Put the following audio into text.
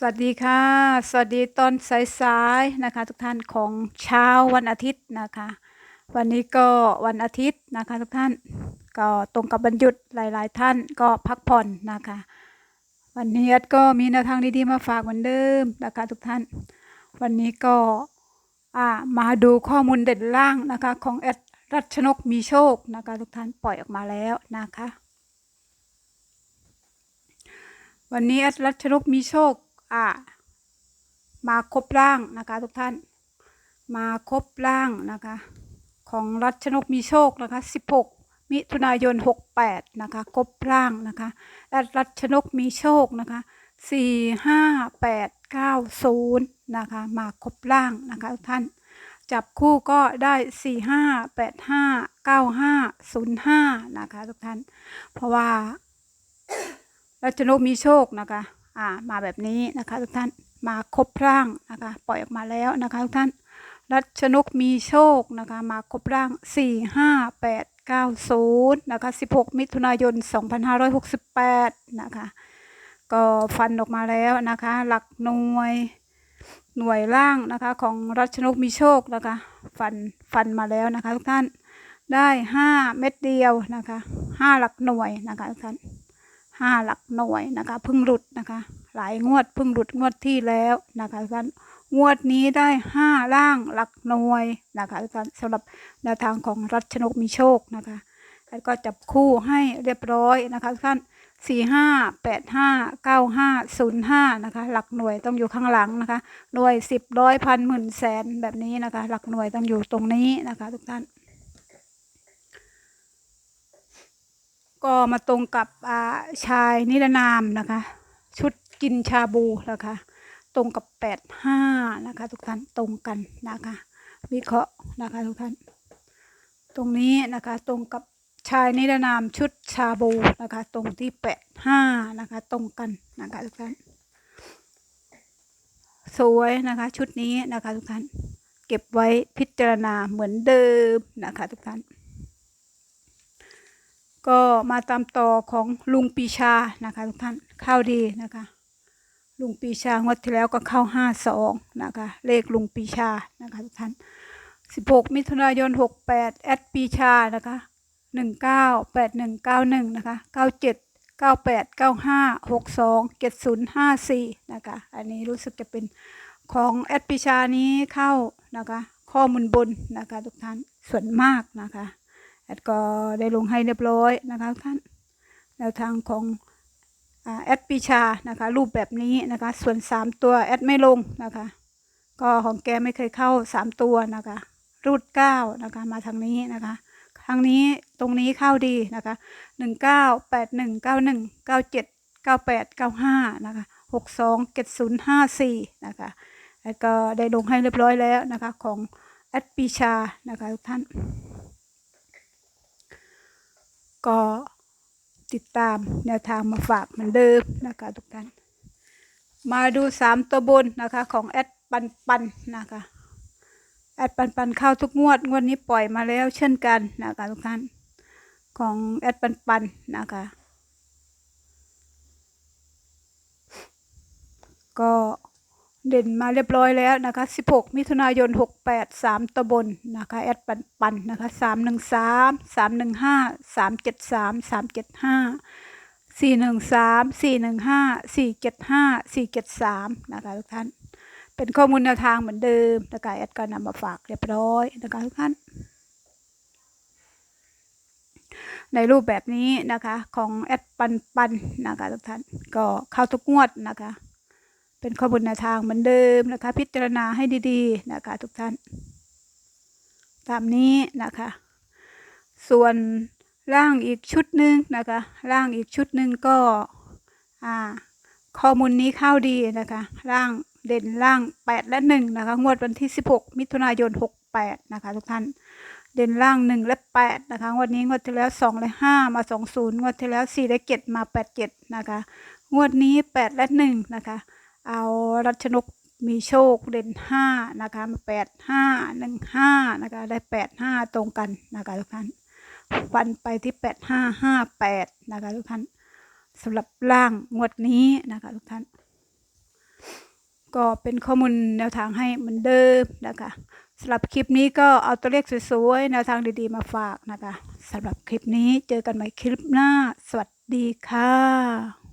สวัสดีค่ะ สวัสดีตอนสายๆนะคะ ทุกท่านของเช้าวันอาทิตย์นะคะ วันนี้ก็วันอาทิตย์นะคะ ทุกท่านก็ตรงกับวันหยุดหลายๆ ท่านก็พักผ่อนนะคะ วันนี้แอดก็มีแนวทางดีๆมาฝากเหมือนเดิมนะคะ ทุกท่าน วันนี้ก็มาดูข้อมูลเด็ดล่างนะคะของแอดรัชนกมีโชคนะคะ ทุกท่านปล่อยออกมาแล้วนะคะ วันนี้แอดรัชนกมีโชค อ่ามาครบร่างนะคะทุกท่าน มาครบร่างนะคะ ของรัชนกมีโชคนะคะ16 มิถุนายน 68 นะคะครบร่างนะคะแอดรัชนกมีโชคนะคะ4 5 8 9 0 นะคะ มาครบร่างนะคะทุกท่าน จับคู่ก็ได้ 4 5 8 5 9 5 0 5 นะคะทุกท่าน เพราะว่ารัชนกมีโชคนะคะ อ่ามาแบบนี้นะคะทุกท่านมาครบร่างนะคะปล่อยออกมาแล้วนะคะทุกท่านรัชนกมีโชคนะคะมาครบร่าง 4 5 8 9 0นะคะ16 มิถุนายน 2568นะคะก็ฟันออกมาแล้วนะคะหลักหน่วยหน่วยล่างนะคะของรัชนกมีโชคนะคะฟันฟันมาแล้วนะคะทุกท่านได้ 5 เม็ดเดียวนะคะ 5 หลักหน่วยนะคะทุกท่าน ห้าหลักหน่วยนะคะพิ่งหลุดนะคะ หลายงวดพิ่งหลุดงวดที่แล้วนะคะท่านงวดนี้ได้ห้าล่างหลักหน่วยนะคะท่านสำหรับแนวทางของรัชนกมีโชคนะคะแล้วก็จับคู่ให้เรียบร้อยนะคะท่านสี่ห้าแปดห้าเก้าห้าศูนย์ห้านะคะหลักหน่วยต้องอยู่ข้างหลังนะคะหน่วยสิบร้อยพันหมื่นแสนแบบนี้นะคะ หลักหน่วยต้องอยู่ตรงนี้นะคะ ทุกท่าน ก็มาตรงกับอ่าชายนิรนามนะคะ ชุดกินชาบูนะคะ ตรงกับแปดห้านะคะ ทุกท่านตรงกันนะคะ วิเคราะห์นะคะทุกท่าน ตรงนี้นะคะตรงกับชายนิรนามชุดชาบูนะคะ ตรงที่แปดห้านะคะ ตรงกันนะคะทุกท่านสวยนะคะชุดนี้นะคะทุกท่าน เก็บไว้พิจารณาเหมือนเดิมนะคะทุกท่าน ก็มาตามต่อของลุงปีชานะคะทุกท่านเข้าดีนะคะ ลุงปีชางวดที่แล้วก็เข้าห้าสองนะคะ เลขลุงปีชานะคะทุกท่านสิบหกมิถุนายนหกแปดแอดปีชานะคะหนึ่งเก้าแปดหนึ่งเก้าหนึ่งนะคะเก้าเจ็ดเก้าแปดเก้าห้าหกสองเจ็ดศูนย์ห้าสี่นะคะ อันนี้รู้สึกจะเป็นของแอดปีชานี้เข้านะคะ ข้อมูลบนนะคะทุกท่านส่วนมากนะคะ แอดก็ได้ลงให้เรียบร้อยนะคะท่านแนวทางของแอดปีชานะคะ รูปแบบนี้นะคะ ส่วน 3 ตัวแอดไม่ลงนะคะ ก็ของแกไม่เคยเข้า 3 ตัวนะคะ รูด9นะคะมาทางนี้นะคะทางนี้ตรงนี้เข้าดีนะคะ 19 81 91 97 98 95นะคะ62 7054นะคะแล้วก็ได้ลงให้เรียบร้อยแล้วนะคะของแอดปีชานะคะทุกท่าน ก็ติดตามแนวทางมาฝากเหมือนเดิมนะคะทุกท่าน มาดูสามตัวบนนะคะของแอดปันปันนะคะแอดปันปันเข้าทุกงวด งวดนี้ปล่อยมาแล้วเช่นกันนะคะทุกท่านของแอดปันปันนะคะ ก็ เด่นมาเรียบร้อยแล้วนะคะ 16 มิถุนายน 68 3ตะบนนะคะ แอดปันปันนะคะ 313 315 373 375 413 415 475 473นะคะทุกท่าน เป็นข้อมูลแนวทางเหมือนเดิมนะคะแอดก็นำมาฝากเรียบร้อยนะคะทุกท่าน ในรูปแบบนี้นะคะของแอดปันปันนะคะทุกท่าน ก็เข้าทุกงวดนะคะ เป็นข้อมูลแนวทางเหมือนเดิมนะคะ พิจารณาให้ดีๆนะคะ ทุกท่าน ตามนี้นะคะ ส่วนร่างอีกชุดหนึ่งนะคะร่างอีกชุดหนึ่งก็อ่าข้อมูลนี้เข้าดีนะคะ ร่างเด่นร่างแปดและหนึ่งนะคะ งวดวันที่สิบหกมิถุนายนหกแปดนะคะ ทุกท่าน เด่นล่างหนึ่งและแปดนะคะ งวดนี้งวดที่แล้วสองและห้ามาสองศูนย์งวดที่แล้วสี่และเจ็ดมาแปดเจ็ดนะคะ งวดนี้แปดและหนึ่งนะคะ เอารัชนกมีโชคเด่นห้านะคะมาแปดห้าหนึ่งห้านะคะได้แปดห้าตรงกันนะคะทุกท่านฟันไปที่แปดห้าห้าแปดนะคะทุกท่านสำหรับล่างงวดนี้นะคะทุกท่าน ก็เป็นข้อมูลแนวทางให้เหมือนเดิมนะคะสำหรับคลิปนี้ก็เอาตัวเลขสวยๆแนวทางดีๆมาฝากนะคะสำหรับคลิปนี้เจอกันใหม่คลิปหน้า สวัสดีค่ะ